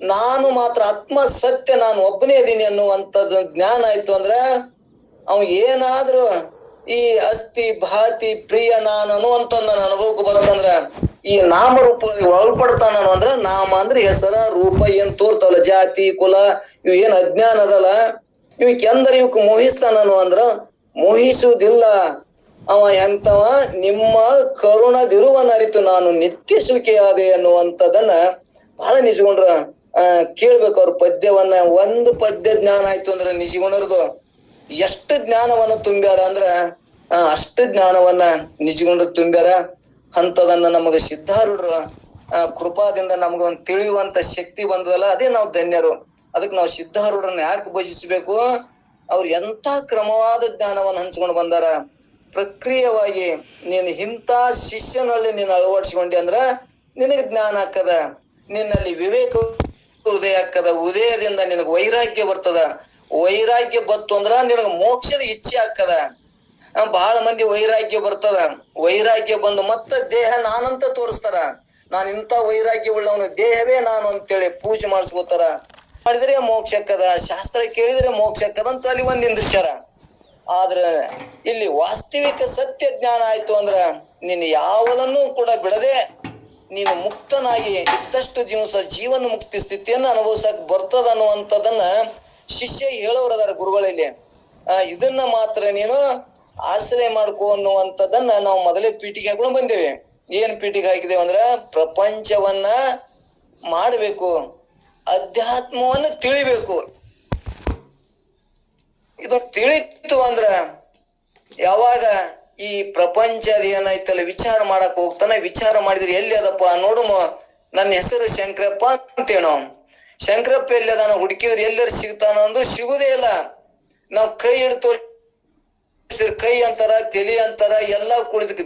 ನಾನು ಮಾತ್ರ ಆತ್ಮ ಸತ್ಯ, ನಾನು ಒಬ್ಬನೇ ಇದೀನಿ ಅನ್ನುವಂಥದ್ದು ಜ್ಞಾನ ಆಯ್ತು ಅಂದ್ರ, ಅವ್ ಏನಾದ್ರೂ ಈ ಅಸ್ಥಿ, ಭಾತಿ, ಪ್ರಿಯ, ನಾನು ಅನ್ನುವಂತ ನನ್ನ ಅನುಭವಕ್ಕೆ ಬರ್ತಂದ್ರ ಈ ನಾಮರೂಪ ಒಳಪಡ್ತಾನ ಅಂದ್ರೆ ನಾಮ ಅಂದ್ರೆ ಹೆಸರ, ರೂಪ, ಏನ್ ತೋರ್ತಾವಲ್ಲ, ಜಾತಿ, ಕುಲ, ಇವ್ ಏನ್ ಅಜ್ಞಾನ ಅದಲ್ಲ ಇವ್ ಎಂದ್ರ ಇವಕ್ ಮೋಹಿಸ್ತಾನನು ಅಂದ್ರ ಮೋಹಿಸುವುದಿಲ್ಲ. ಅವ ಎಂತವ ನಿಮ್ಮ ಕರುಣದಿರುವನರಿತು ನಾನು ನಿತ್ಯ ಸುಖಿಯಾದೆ ಅನ್ನುವಂಥದ್ದನ್ನ ಬಹಳ ನಿಜಗೊಂಡ್ರ ಕೇಳ್ಬೇಕು ಅವ್ರ ಪದ್ಯವನ್ನ. ಒಂದು ಪದ್ಯ ಜ್ಞಾನ ಆಯ್ತು ಅಂದ್ರೆ ನಿಜಗೊಂಡ್ರದು ಎಷ್ಟು ಜ್ಞಾನವನ್ನ ತುಂಬ್ಯಾರ ಅಂದ್ರ ಅಷ್ಟು ಜ್ಞಾನವನ್ನ ನಿಜಗೊಂಡ್ರ ತುಂಬ್ಯಾರ. ಅಂತದನ್ನ ನಮಗ ಸಿದ್ಧಾರೂಢರ ಕೃಪಾದಿಂದ ನಮ್ಗ ಒಂದ್ ತಿಳಿಯುವಂತ ಶಕ್ತಿ ಬಂದದಲ್ಲ ಅದೇ ನಾವು ಧನ್ಯರು. ಅದಕ್ಕೆ ನಾವು ಸಿದ್ಧಾರೂಢರನ್ನ ಯಾಕೆ ಭಜಿಸಬೇಕು? ಅವ್ರು ಎಂತ ಕ್ರಮವಾದ ಜ್ಞಾನವನ್ನ ಹಂಚ್ಕೊಂಡು ಬಂದಾರ? ಪ್ರಕ್ರಿಯವಾಗಿ ನೀನು ಇಂಥ ಶಿಷ್ಯನಲ್ಲಿ ನೀನು ಅಳವಡಿಸಿಕೊಂಡಿ ಅಂದ್ರ ನಿನಗೆ ಜ್ಞಾನ ಹಾಕದ ನಿನ್ನಲ್ಲಿ ವಿವೇಕ ಹೃದಯ ಹಾಕದ ಉದಯದಿಂದ ನಿನಗೆ ವೈರಾಗ್ಯ ಬರ್ತದ. ವೈರಾಗ್ಯ ಬತ್ತು ಅಂದ್ರ ನಿನಗ ಮೋಕ್ಷದ ಇಚ್ಛೆ ಆ, ಬಹಳ ಮಂದಿ ವೈರಾಗ್ಯ ಬರ್ತದ. ವೈರಾಗ್ಯ ಬಂದು ಮತ್ತ ದೇಹ ನಾನಂತ ತೋರಿಸ್ತಾರ. ನಾನು ಇಂಥ ವೈರಾಗ್ಯ ಉಳ್ಳವನು ದೇಹವೇ ನಾನು ಅಂತೇಳಿ ಪೂಜೆ ಮಾಡಿಸ್ಕೋತಾರ. ಮಾಡಿದ್ರೆ ಮೋಕ್ಷಕ್ಕದ, ಶಾಸ್ತ್ರ ಕೇಳಿದ್ರೆ ಮೋಕ್ಷಕ್ಕದ ಅಂತ ಅಲ್ಲಿ ಒಂದ್ ನಿಂದಿಸ್ತಾರ ಆದ್ರೆ ಇಲ್ಲಿ ವಾಸ್ತವಿಕ ಸತ್ಯ ಜ್ಞಾನ ಆಯ್ತು ಅಂದ್ರ ನೀನ್ ಯಾವುದನ್ನು ಕೂಡ ಬಿಡದೆ ನೀನು ಮುಕ್ತನಾಗಿ ಇದ್ದಷ್ಟು ದಿವಸ ಜೀವನ ಮುಕ್ತಿ ಸ್ಥಿತಿಯನ್ನು ಅನುಭವಿಸಕ್ ಬರ್ತದ ಅನ್ನುವಂಥದ್ದನ್ನ ಶಿಷ್ಯ ಹೇಳೋರದಾರ ಗುರುಗಳಲ್ಲಿ ಇದನ್ನ ಮಾತ್ರ ನೀನು ಆಶ್ರಯ ಮಾಡ್ಕೋ ಅನ್ನುವಂಥದ್ದನ್ನ ನಾವು ಮೊದಲೇ ಪೀಠಿಗೆ ಹಾಕೊಂಡು ಬಂದೇವೆ. ಏನ್ ಪೀಠಿಗೆ ಹಾಕಿದೇವೆ ಅಂದ್ರ ಪ್ರಪಂಚವನ್ನ ಮಾಡಬೇಕು, ಅಧ್ಯಾತ್ಮವನ್ನು ತಿಳಿಬೇಕು. ಇದು ತಿಳಿತು ಅಂದ್ರ ಯಾವಾಗ ಈ ಪ್ರಪಂಚದ ಏನೈತಲ್ಲ ವಿಚಾರ ಮಾಡಕ್ ಹೋಗ್ತಾನೆ, ವಿಚಾರ ಮಾಡಿದ್ರೆ ಎಲ್ಲಿ ಅದಪ್ಪ ನೋಡು ನನ್ನ ಹೆಸರು ಶಂಕರಪ್ಪ ಅಂತೇವ್ ನಾವು ಶಂಕರಪ್ಪ ಎಲ್ಲಿ ಅದಾನ ಹುಡುಕಿದ್ರೆ ಎಲ್ಲರೂ ಸಿಗ್ತಾನ ಅಂದ್ರೆ ಸಿಗುದೇ ಇಲ್ಲ. ನಾವು ಕೈ ಹಿಡ್ದು ಕೈ ಅಂತಾರ ತಲಿ ಅಂತಾರ ಎಲ್ಲಾ ಕುಡಿದಕ್ಕೆ